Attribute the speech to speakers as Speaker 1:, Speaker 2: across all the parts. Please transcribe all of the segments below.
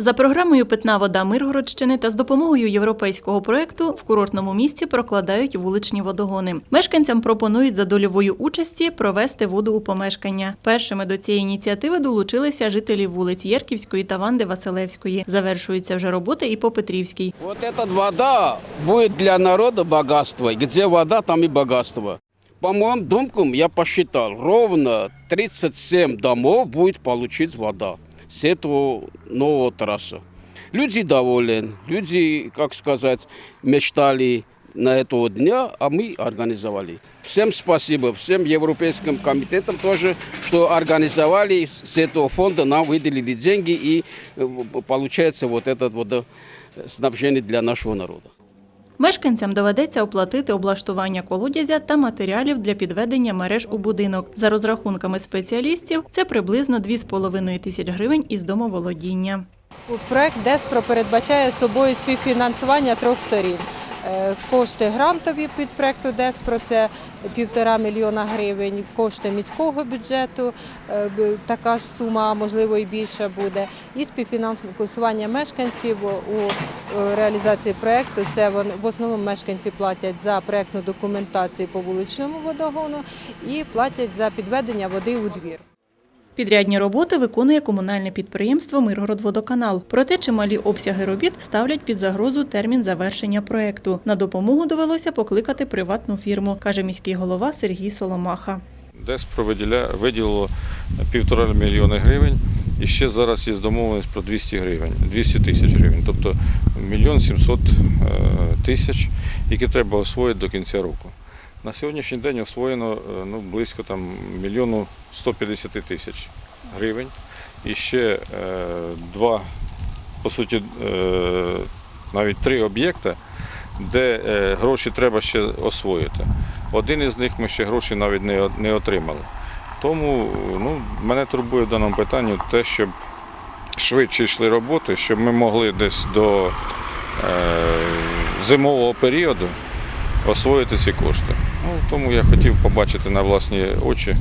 Speaker 1: За програмою Питна вода Миргородщини та з допомогою європейського проекту в курортному місці прокладають вуличні водогони. Мешканцям пропонують за дольової участі провести воду у помешкання. Першими до цієї ініціативи долучилися жителі вулиць Єрківської та Ванди Василевської. Завершуються вже роботи і по Петрівській.
Speaker 2: Вот эта вода будет для народа богатство. Где вода, там и богатство. По моим думкам, я посчитал, ровно 37 домов будет получить вода с этого нового трасса. Люди довольны, люди, как сказать, мечтали на этого дня, а мы организовали. Всем спасибо, всем европейским комитетам тоже, что организовали с с этого фонда, нам выделили деньги и э, получается вот это водоснабжение для нашего народа.
Speaker 1: Мешканцям доведеться оплатити облаштування колодязя та матеріалів для підведення мереж у будинок. За розрахунками спеціалістів, це приблизно 2,5 тисяч гривень із домоволодіння.
Speaker 3: Проект ДЕСПРО передбачає собою співфінансування трьох сторін. Е, Кошти грантові під проекту ДЕСПРО це півтора мільйона гривень, кошти міського бюджету, е, така ж сума, можливо і більше буде. І співфінансування мешканців у е, реалізації проекту. Це в основному мешканці платять за проектну документацію по вуличному водогону і платять за підведення води у двір.
Speaker 1: Підрядні роботи виконує комунальне підприємство Миргородводоканал. Проте чималі обсяги робіт ставлять під загрозу термін завершення проекту. На допомогу довелося покликати приватну фірму, каже міський голова Сергій Соломаха.
Speaker 4: Провиділя- виділило півтора мільйони гривень. І ще зараз є домовленість про 200 гривень, 200 тисяч гривень, тобто мільйон 700 е, тисяч, які треба освоїти до кінця року. На сьогоднішній день освоєно е, ну, близько там, мільйону 150 тисяч гривень. І ще е, два, по суті, е, навіть три об'єкти, де е, гроші треба ще освоїти. Один із них ми ще гроші навіть не, не отримали. Тому ну, мене турбує в даному питанні те, щоб швидше йшли роботи, щоб ми могли десь до е, зимового періоду освоїти ці кошти. Ну, тому я хотів побачити на власні очі,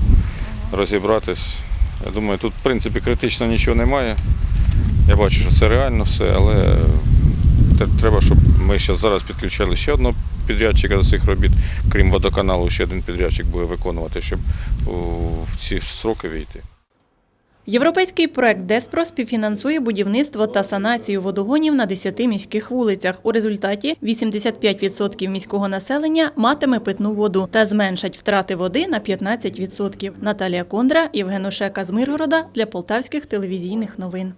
Speaker 4: розібратись. Я думаю, тут в принципі критично нічого немає. Я бачу, що це реально все, але треба, щоб ми ще зараз підключали ще одного підрядчика до цих робіт, крім водоканалу, ще один підрядчик буде виконувати, щоб в ці сроки війти.
Speaker 1: Європейський проект Деспро співфінансує будівництво та санацію водогонів на 10 міських вулицях. У результаті 85% міського населення матиме питну воду та зменшать втрати води на 15%. Наталія Кондра, Євген Ошека з Миргорода для полтавських телевізійних новин.